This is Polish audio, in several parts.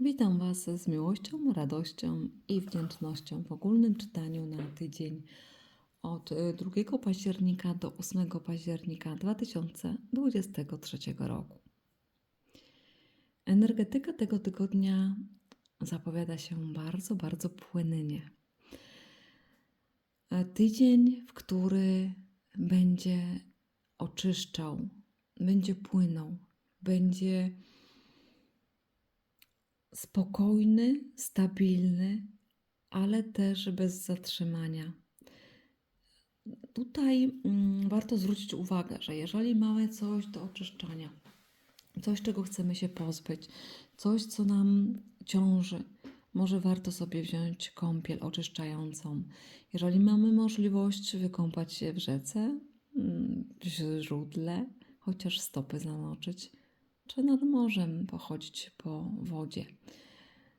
Witam Was z miłością, radością i wdzięcznością w ogólnym czytaniu na tydzień od y, 2 października do 8 października 2023 roku. Energetyka tego tygodnia zapowiada się bardzo, bardzo płynnie. E, Tydzień, w który będzie oczyszczał, będzie płynął, będzie spokojny, stabilny, ale też bez zatrzymania. Tutaj mm, warto zwrócić uwagę, że jeżeli mamy coś do oczyszczania, coś, czego chcemy się pozbyć, coś, co nam ciąży, może warto sobie wziąć kąpiel oczyszczającą. Jeżeli mamy możliwość wykąpać się w rzece, mm, w źródle, chociaż stopy zamoczyć, czy nad morzem pochodzić po wodzie.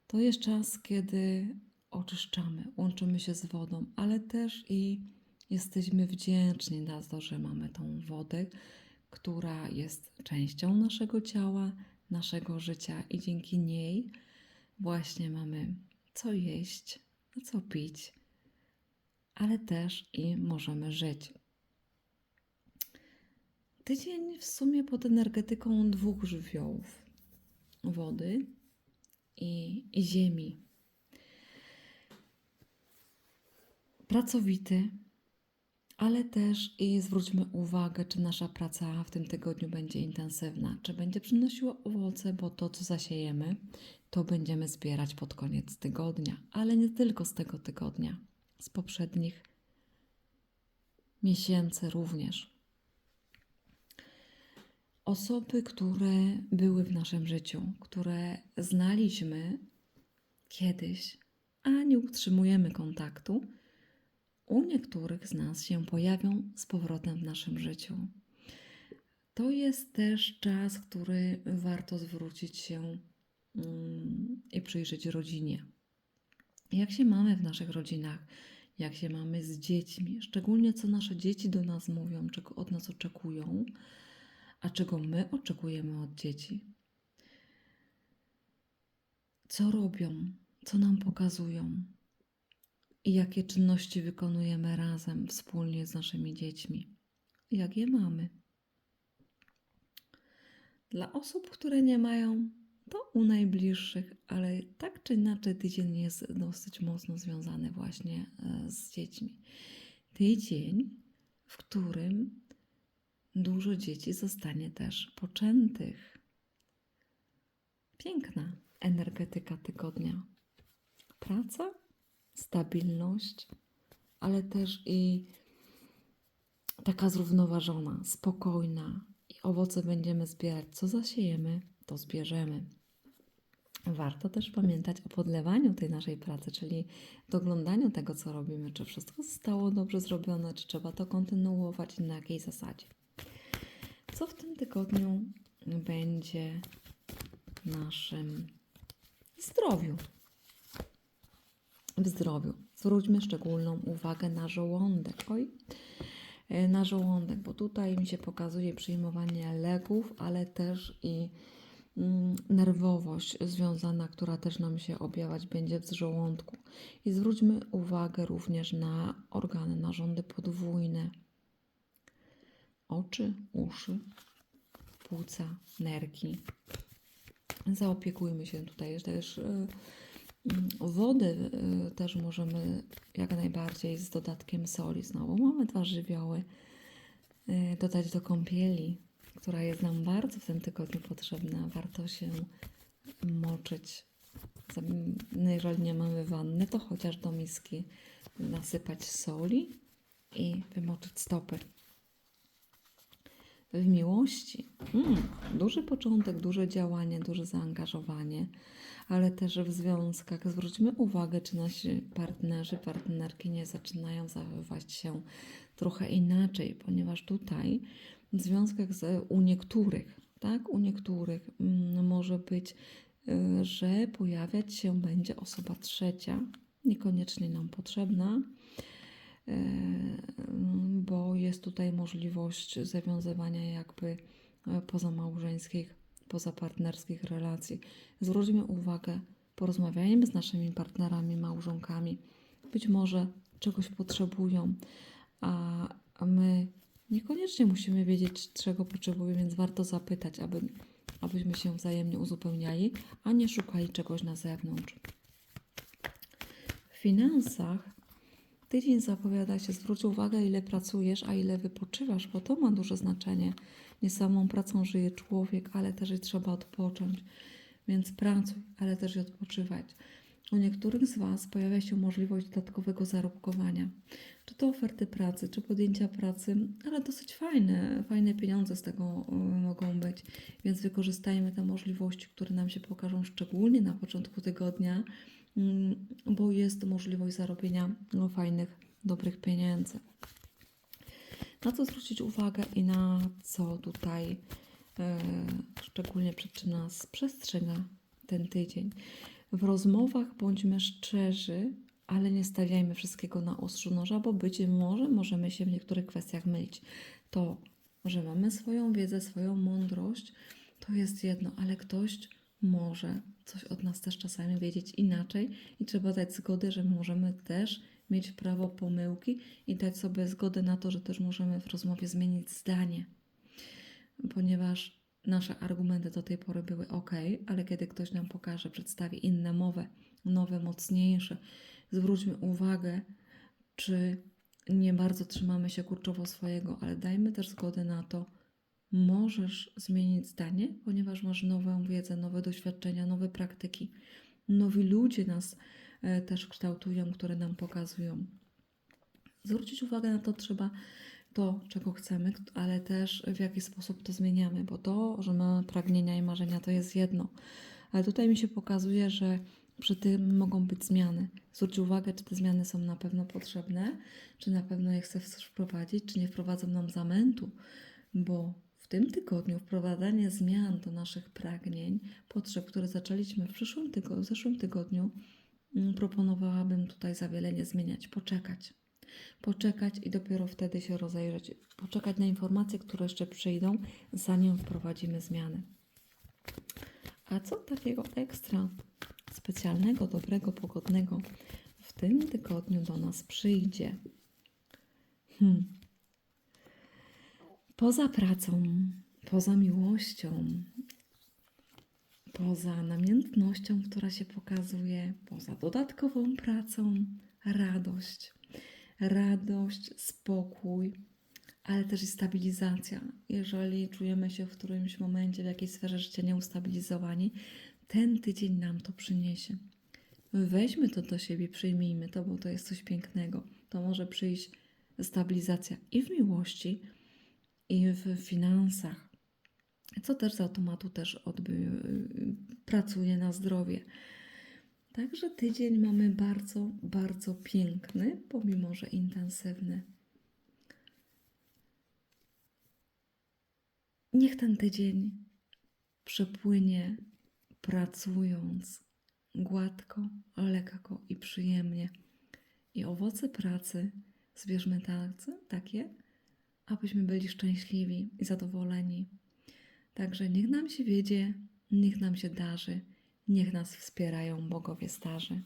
To jest czas, kiedy oczyszczamy, łączymy się z wodą, ale też i jesteśmy wdzięczni za to, że mamy tą wodę, która jest częścią naszego ciała, naszego życia i dzięki niej właśnie mamy co jeść, co pić, ale też i możemy żyć. Tydzień w sumie pod energetyką dwóch żywiołów: wody i, i ziemi. Pracowity, ale też i zwróćmy uwagę, czy nasza praca w tym tygodniu będzie intensywna, czy będzie przynosiła owoce, bo to, co zasiejemy, to będziemy zbierać pod koniec tygodnia, ale nie tylko z tego tygodnia, z poprzednich miesięcy również osoby, które były w naszym życiu, które znaliśmy kiedyś, a nie utrzymujemy kontaktu, u niektórych z nas się pojawią z powrotem w naszym życiu. To jest też czas, który warto zwrócić się mm, i przyjrzeć rodzinie. Jak się mamy w naszych rodzinach, jak się mamy z dziećmi, szczególnie co nasze dzieci do nas mówią, czego od nas oczekują a czego my oczekujemy od dzieci. Co robią, co nam pokazują i jakie czynności wykonujemy razem, wspólnie z naszymi dziećmi, jak je mamy. Dla osób, które nie mają, to u najbliższych, ale tak czy inaczej tydzień jest dosyć mocno związany właśnie e, z dziećmi. Tydzień, w którym dużo dzieci zostanie też poczętych. Piękna energetyka tygodnia. Praca, stabilność, ale też i taka zrównoważona, spokojna. I owoce będziemy zbierać. Co zasiejemy, to zbierzemy. Warto też pamiętać o podlewaniu tej naszej pracy, czyli doglądaniu tego, co robimy, czy wszystko zostało dobrze zrobione, czy trzeba to kontynuować na jakiej zasadzie. Co w tym tygodniu będzie naszym zdrowiu? W zdrowiu. Zwróćmy szczególną uwagę na żołądek. Oj, e, na żołądek, bo tutaj mi się pokazuje przyjmowanie leków, ale też i mm, nerwowość związana, która też nam się objawiać będzie w żołądku. I zwróćmy uwagę również na organy, narządy podwójne oczy, uszy, płuca, nerki. Zaopiekujmy się tutaj też. y, y, Wody y, też możemy jak najbardziej z dodatkiem soli. Znowu mamy dwa żywioły. y, Dodać do kąpieli, która jest nam bardzo w tym tygodniu potrzebna. Warto się moczyć. Jeżeli nie mamy wanny, to chociaż do miski nasypać soli i wymoczyć stopy w miłości. Mm, duży początek, duże działanie, duże zaangażowanie, ale też w związkach. Zwróćmy uwagę, czy nasi partnerzy, partnerki nie zaczynają zachowywać się trochę inaczej, ponieważ tutaj w związkach z, u niektórych, tak, u niektórych mm, może być, y, że pojawiać się będzie osoba trzecia, niekoniecznie nam potrzebna, bo jest tutaj możliwość zawiązywania jakby e, pozamałżeńskich pozapartnerskich relacji. Zwróćmy uwagę, porozmawiajmy z naszymi partnerami, małżonkami. Być może czegoś potrzebują, a, my niekoniecznie musimy wiedzieć, czego potrzebujemy, więc warto zapytać, aby, abyśmy się wzajemnie uzupełniali, a nie szukali czegoś na zewnątrz. W finansach tydzień zapowiada się, zwróć uwagę, ile pracujesz, a ile wypoczywasz, bo to ma duże znaczenie. Nie samą pracą żyje człowiek, ale też i trzeba odpocząć. Więc pracuj, ale też i odpoczywać. U niektórych z Was pojawia się możliwość dodatkowego zarobkowania. Czy to oferty pracy, czy podjęcia pracy, ale dosyć fajne, fajne pieniądze z tego y, mogą być. Więc wykorzystajmy te możliwości, które nam się pokażą szczególnie na początku tygodnia, bo jest możliwość zarobienia no, fajnych, dobrych pieniędzy. Na co zwrócić uwagę i na co tutaj e, szczególnie nas przestrzega ten tydzień. W rozmowach bądźmy szczerzy, ale nie stawiajmy wszystkiego na ostrzu noża, bo być może możemy się w niektórych kwestiach mylić. To, że mamy swoją wiedzę, swoją mądrość, to jest jedno, ale ktoś może coś od nas też czasami wiedzieć inaczej i trzeba dać zgodę, że my możemy też mieć prawo pomyłki i dać sobie zgodę na to, że też możemy w rozmowie zmienić zdanie. Ponieważ nasze argumenty do tej pory były ok, ale kiedy ktoś nam pokaże, przedstawi inne mowy, nowe, mocniejsze, zwróćmy uwagę, czy nie bardzo trzymamy się kurczowo swojego, ale dajmy też zgodę na to, możesz zmienić zdanie, ponieważ masz nową wiedzę, nowe doświadczenia, nowe praktyki. Nowi ludzie nas e, też kształtują, które nam pokazują. Zwrócić uwagę na to trzeba to, czego chcemy, ale też w jaki sposób to zmieniamy, bo to, że mamy pragnienia i marzenia, to jest jedno. Ale tutaj mi się pokazuje, że przy tym mogą być zmiany. Zwróć uwagę, czy te zmiany są na pewno potrzebne, czy na pewno je chcesz wprowadzić, czy nie wprowadzą nam zamętu, bo w tym tygodniu wprowadzanie zmian do naszych pragnień, potrzeb, które zaczęliśmy w, przyszłym tygodniu, w zeszłym tygodniu, mm, proponowałabym tutaj za wiele nie zmieniać, poczekać. Poczekać i dopiero wtedy się rozejrzeć. Poczekać na informacje, które jeszcze przyjdą, zanim wprowadzimy zmiany. A co takiego ekstra, specjalnego, dobrego, pogodnego w tym tygodniu do nas przyjdzie? Hmm. Poza pracą, poza miłością, poza namiętnością, która się pokazuje, poza dodatkową pracą, radość. Radość, spokój, ale też i stabilizacja. Jeżeli czujemy się w którymś momencie, w jakiejś sferze życia nieustabilizowani, ten tydzień nam to przyniesie. Weźmy to do siebie, przyjmijmy to, bo to jest coś pięknego. To może przyjść stabilizacja i w miłości, i w finansach, co też z automatu też odby, pracuje na zdrowie. Także tydzień mamy bardzo, bardzo piękny, pomimo że intensywny. Niech ten tydzień przepłynie pracując gładko, lekko i przyjemnie. I owoce pracy zbierzmy tacy, takie, abyśmy byli szczęśliwi i zadowoleni. Także niech nam się wiedzie, niech nam się darzy, niech nas wspierają bogowie starzy.